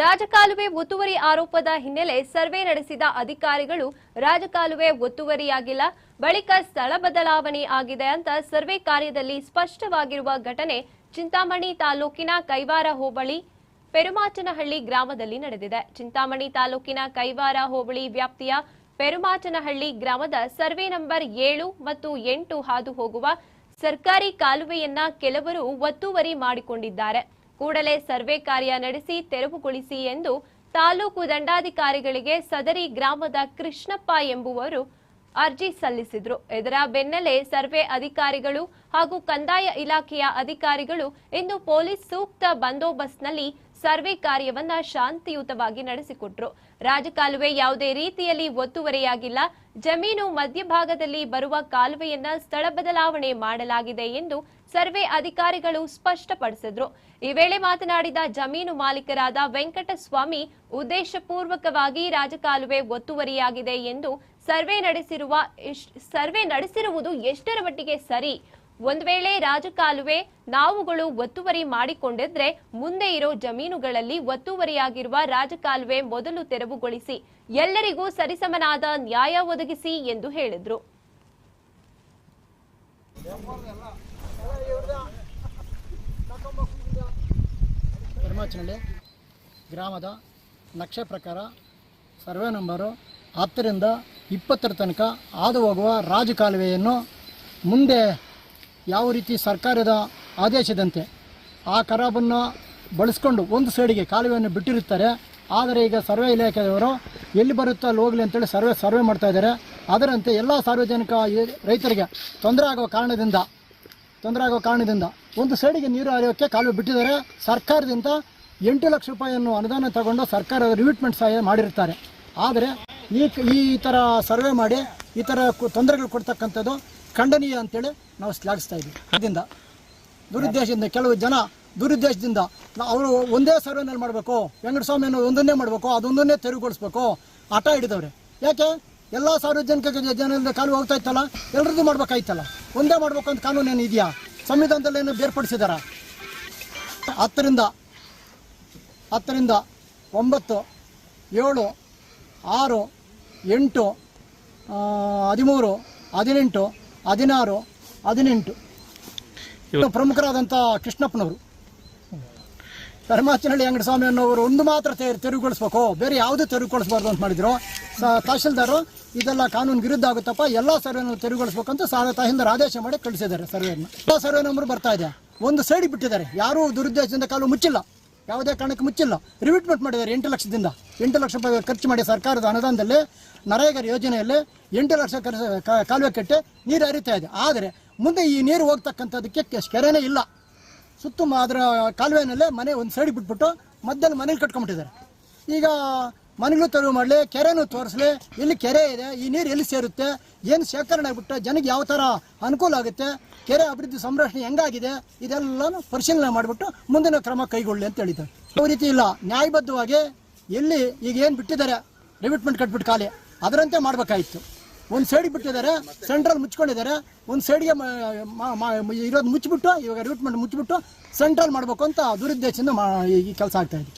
ರಾಜಕಾಲುವೆ ಒತ್ತುವರಿ ಆರೋಪದ ಹಿನ್ನೆಲೆ ಸರ್ವೆ ನಡೆಸಿದ ಅಧಿಕಾರಿಗಳು, ರಾಜಕಾಲುವೆ ಒತ್ತುವರಿಯಾಗಿಲ್ಲ, ಬಳಿಕ ಸ್ಥಳ ಬದಲಾವಣೆ ಆಗಿದೆ ಅಂತ ಸರ್ವೆ ಕಾರ್ಯದಲ್ಲಿ ಸ್ಪಷ್ಟವಾಗಿರುವ ಘಟನೆ ಚಿಂತಾಮಣಿ ತಾಲೂಕಿನ ಕೈವಾರ ಹೋಬಳಿ, ಪೆರುಮಾಚನಹಳ್ಳಿ ಗ್ರಾಮದಲ್ಲಿ ನಡೆದಿದೆ. ಚಿಂತಾಮಣಿ ತಾಲೂಕಿನ ಕೈವಾರ ಹೋಬಳಿ ವ್ಯಾಪ್ತಿಯ ಪೆರುಮಾಚನಹಳ್ಳಿ ಗ್ರಾಮದ ಸರ್ವೆ ನಂಬರ್ ಏಳು ಮತ್ತು ಎಂಟು ಹಾದು ಹೋಗುವ ಸರ್ಕಾರಿ ಕಾಲುವೆಯನ್ನ ಕೆಲವರು ಒತ್ತುವರಿ ಮಾಡಿಕೊಂಡಿದ್ದಾರೆ. ಕೂಡಲೇ ಸರ್ವೆ ಕಾರ್ಯ ನಡೆಸಿ ತೆರವುಗೊಳಿಸಿ ಎಂದು ತಾಲೂಕು ದಂಡಾಧಿಕಾರಿಗಳಿಗೆ ಸದರಿ ಗ್ರಾಮದ ಕೃಷ್ಣಪ್ಪ ಎಂಬುವರು ಅರ್ಜಿ ಸಲ್ಲಿಸಿದ್ರು. ಇದರ ಬೆನ್ನಲ್ಲೇ ಸರ್ವೆ ಅಧಿಕಾರಿಗಳು ಹಾಗೂ ಕಂದಾಯ ಇಲಾಖೆಯ ಅಧಿಕಾರಿಗಳು ಇಂದು ಪೊಲೀಸ್ ಸೂಕ್ತ ಬಂದೋಬಸ್ತ್ನಲ್ಲಿ ಸರ್ವೆ ಕಾರ್ಯವನ್ನ ಶಾಂತಿಯುತವಾಗಿ ನಡೆಸಿಕೊಟ್ರು. ರಾಜಕಾಲುವೆ ಯಾವುದೇ ರೀತಿಯಲ್ಲಿ ಒತ್ತುವರಿಯಾಗಿಲ್ಲ. ಜಮೀನು ಮಧ್ಯಭಾಗದಲ್ಲಿ ಬರುವ ಕಾಲುವೆಯನ್ನ ಸ್ಥಳ ಬದಲಾವಣೆ ಮಾಡಲಾಗಿದೆ ಎಂದು ಸರ್ವೆ ಅಧಿಕಾರಿಗಳು ಸ್ಪಷ್ಟಪಡಿಸಿದ್ರು. ಈ ವೇಳೆ ಮಾತನಾಡಿದ ಜಮೀನು ಮಾಲೀಕರಾದ ವೆಂಕಟಸ್ವಾಮಿ, ಉದ್ದೇಶಪೂರ್ವಕವಾಗಿ ರಾಜಕಾಲುವೆ ಒತ್ತುವರಿಯಾಗಿದೆ ಎಂದು ಸರ್ವೆ ನಡೆಸಿರುವ ಸರ್ವೆ ನಡೆಸಿರುವುದು ಎಷ್ಟರ ಮಟ್ಟಿಗೆ ಸರಿ? ಒಂದ್ ವೇಳೆ ರಾಜಕಾಲುವೆ ನಾವುಗಳು ಒತ್ತುವರಿ ಮಾಡಿಕೊಂಡಿದ್ರೆ ಮುಂದೆ ಇರೋ ಜಮೀನುಗಳಲ್ಲಿ ಒತ್ತುವರಿಯಾಗಿರುವ ರಾಜಕಾಲುವೆ ಮೊದಲು ತೆರವುಗೊಳಿಸಿ ಎಲ್ಲರಿಗೂ ಸರಿಸಮನಾದ ನ್ಯಾಯ ಒದಗಿಸಿ ಎಂದು ಹೇಳಿದ್ರು. ಗ್ರಾಮದ ನಕ್ಷೆ ಪ್ರಕಾರ ಸರ್ವೆ ನಂಬರು ಹತ್ತರಿಂದ ಇಪ್ಪತ್ತರ ತನಕ ಹಾದು ಹೋಗುವ ರಾಜಕಾಲುವೆಯನ್ನು ಮುಂದೆ ಯಾವ ರೀತಿ ಸರ್ಕಾರದ ಆದೇಶದಂತೆ ಆ ಕರಾಬನ್ನು ಬಳಸ್ಕೊಂಡು ಒಂದು ಸೈಡಿಗೆ ಕಾಲುವೆಯನ್ನು ಬಿಟ್ಟಿರುತ್ತಾರೆ. ಆದರೆ ಈಗ ಸರ್ವೆ ಇಲಾಖೆಯವರು ಎಲ್ಲಿ ಬರುತ್ತೋ ಅಲ್ಲಿ ಹೋಗಲಿ ಅಂತೇಳಿ ಸರ್ವೆ ಸರ್ವೆ ಮಾಡ್ತಾ ಇದ್ದಾರೆ. ಅದರಂತೆ ಎಲ್ಲ ಸಾರ್ವಜನಿಕ ರೈತರಿಗೆ ತೊಂದರೆ ಆಗುವ ಕಾರಣದಿಂದ, ತೊಂದರೆ ಆಗೋ ಕಾರಣದಿಂದ ಒಂದು ಸೈಡಿಗೆ ನೀರು ಹರಿಯೋಕ್ಕೆ ಕಾಲುವೆ ಬಿಟ್ಟಿದ್ದಾರೆ. ಸರ್ಕಾರದಿಂದ ಎಂಟು ಲಕ್ಷ ರೂಪಾಯಿಯನ್ನು ಅನುದಾನ ತಗೊಂಡು ಸರ್ಕಾರ ರಿವಿಟ್ಮೆಂಟ್ ಸಹಾಯ ಮಾಡಿರ್ತಾರೆ ಆದರೆ ಈ ಈ ಥರ ಸರ್ವೆ ಮಾಡಿ ಈ ಥರ ತೊಂದರೆಗಳು ಕೊಡ್ತಕ್ಕಂಥದ್ದು ಖಂಡನೀಯ ಅಂತೇಳಿ ನಾವು ಶ್ಲಾಘಿಸ್ತಾ ಇದ್ದೀವಿ. ಅದರಿಂದ ದುರುದ್ದೇಶದಿಂದ ಕೆಲವು ಜನ ದುರುದ್ದೇಶದಿಂದ ಅವರು ಒಂದೇ ಸರ್ವೆನಲ್ಲಿ ಮಾಡಬೇಕು, ವೆಂಕಟಸ್ವಾಮಿಯನ್ನು ಒಂದನ್ನೇ ಮಾಡಬೇಕು, ಅದೊಂದನ್ನೇ ತೆರವುಗೊಳಿಸ್ಬೇಕು, ಹಠ ಹಿಡಿದವ್ರೆ. ಯಾಕೆ? ಎಲ್ಲ ಸಾರ್ವಜನಿಕ ಜನರಿಂದ ಕಾಲು ಹೋಗ್ತಾ ಇತ್ತಲ್ಲ? ಎಲ್ಲರದ್ದು ಮಾಡ್ಬೇಕಾಯ್ತಲ್ಲ. ಒಂದೇ ಮಾಡ್ಬೇಕು ಅಂತ ಕಾನೂನು ಏನು ಇದೆಯಾ? ಸಂವಿಧಾನದಲ್ಲಿ ಏನು ಬೇರ್ಪಡಿಸಿದಾರ? ಹತ್ತರಿಂದ ಹತ್ತರಿಂದ ಒಂಬತ್ತು, ಏಳು, ಆರು, ಎಂಟು ಹದಿಮೂರು, ಹದಿನೆಂಟು ಹದಿನಾರು ಹದಿನೆಂಟು. ಪ್ರಮುಖರಾದಂಥ ಕೃಷ್ಣಪ್ಪನವರು. ಧರ್ಮಾಚನಹಳ್ಳಿ ವೆಂಕಟಸ್ವಾಮಿ ಅನ್ನೋರು ಒಂದು ಮಾತ್ರ ತೆರ ತೆರವುಗೊಳಿಸ್ಬೇಕು. ಬೇರೆ ಯಾವುದೂ ತೆರವುಗೊಳಿಸಬಾರ್ದು ಅಂತ ಮಾಡಿದ್ರು. ತಹಶೀಲ್ದಾರು ಇದೆಲ್ಲ ಕಾನೂನು ವಿರುದ್ಧ ಆಗುತ್ತಪ್ಪ. ಎಲ್ಲ ಸರ್ವೆನ ತೆರವುಗೊಳಿಸ್ಬೇಕು ಅಂತ ಸಾಲ ತಹಶೀಲ್ದಾರ್ ಆದೇಶ ಮಾಡಿ ಕಳಿಸಿದ್ದಾರೆ ಸರ್ವೆಯನ್ನು ಎಲ್ಲ ಸರ್ವೆ ನಂಬರ್ ಬರ್ತಾ ಇದೆ. ಒಂದು ಸೈಡ್ ಬಿಟ್ಟಿದ್ದಾರೆ. ಯಾರೂ ದುರುದ್ದೇಶದಿಂದ ಕಾಲು ಮುಚ್ಚಿಲ್ಲ. ಯಾವುದೇ ಕಾರಣಕ್ಕೆ ಮುಚ್ಚಿಲ್ಲ. ರಿವಿಟ್ಮೆಂಟ್ ಮಾಡಿದ್ದಾರೆ ಎಂಟು ಲಕ್ಷದಿಂದ. ಎಂಟು ಲಕ್ಷ ರೂಪಾಯಿ ಖರ್ಚು ಮಾಡಿ ಸರ್ಕಾರದ ಅನುದಾನದಲ್ಲಿ ನರೇಗರ್ ಯೋಜನೆಯಲ್ಲಿ ಎಂಟು ಲಕ್ಷ ಕಾಲುವೆ ಕಟ್ಟೆ ನೀರು ಹರಿತಾ ಇದೆ. ಆದರೆ ಮುಂದೆ ಈ ನೀರು ಹೋಗ್ತಕ್ಕಂಥದಕ್ಕೆ ಕೆರೆನೇ ಇಲ್ಲ. ಸುತ್ತ ಅದರ ಕಾಲುವೆನಲ್ಲೇ ಮನೆ ಒಂದು ಸೈಡ್ ಬಿಟ್ಬಿಟ್ಟು ಮಧ್ಯದಲ್ಲಿ ಮನೇಲಿ ಕಟ್ಕೊಂಡ್ಬಿಟ್ಟಿದ್ದಾರೆ. ಈಗ ಮನೆಗಳು ತೆರವು ಮಾಡಲಿ, ಕೆರೆನೂ ತೋರಿಸಲಿ ಎಲ್ಲಿ ಕೆರೆ ಇದೆ, ಈ ನೀರು ಎಲ್ಲಿ ಸೇರುತ್ತೆ, ಏನು ಶೇಖರಣೆ ಆಗ್ಬಿಟ್ಟು, ಜನಕ್ಕೆ ಯಾವ ಥರ ಅನುಕೂಲ ಆಗುತ್ತೆ ಕೆರೆ ಅಭಿವೃದ್ಧಿ ಸಂರಕ್ಷಣೆ ಹೆಂಗಾಗಿದೆ, ಇದೆಲ್ಲನೂ ಪರಿಶೀಲನೆ ಮಾಡಿಬಿಟ್ಟು ಮುಂದಿನ ಕ್ರಮ ಕೈಗೊಳ್ಳಿ ಅಂತ ಹೇಳಿದ್ದಾರೆ. ಯಾವ ರೀತಿ ಇಲ್ಲ, ನ್ಯಾಯಬದ್ಧವಾಗಿ ಎಲ್ಲಿ ಈಗ ಏನು ಬಿಟ್ಟಿದ್ದಾರೆ ರಿವಿಟ್ಮೆಂಟ್ ಕಟ್ಬಿಟ್ಟು ಖಾಲಿ, ಅದರಂತೆ ಮಾಡಬೇಕಾಗಿತ್ತು ಒಂದು ಸೈಡಿಗೆ ಬಿಟ್ಟಿದ್ದಾರೆ ಸೆಂಟ್ರಲ್ ಮುಚ್ಕೊಂಡಿದ್ದಾರೆ, ಒಂದು ಸೈಡ್ಗೆ ಇರೋದು ಮುಚ್ಚಿಬಿಟ್ಟು ಇವಾಗ ರಿವಿಟ್ಮೆಂಟ್ ಮುಚ್ಚಿಬಿಟ್ಟು ಸೆಂಟ್ರಲ್ ಮಾಡಬೇಕು ಅಂತ ದುರುದ್ದೇಶದಿಂದ ಈ ಕೆಲಸ ಆಗ್ತಾ ಇದೆ.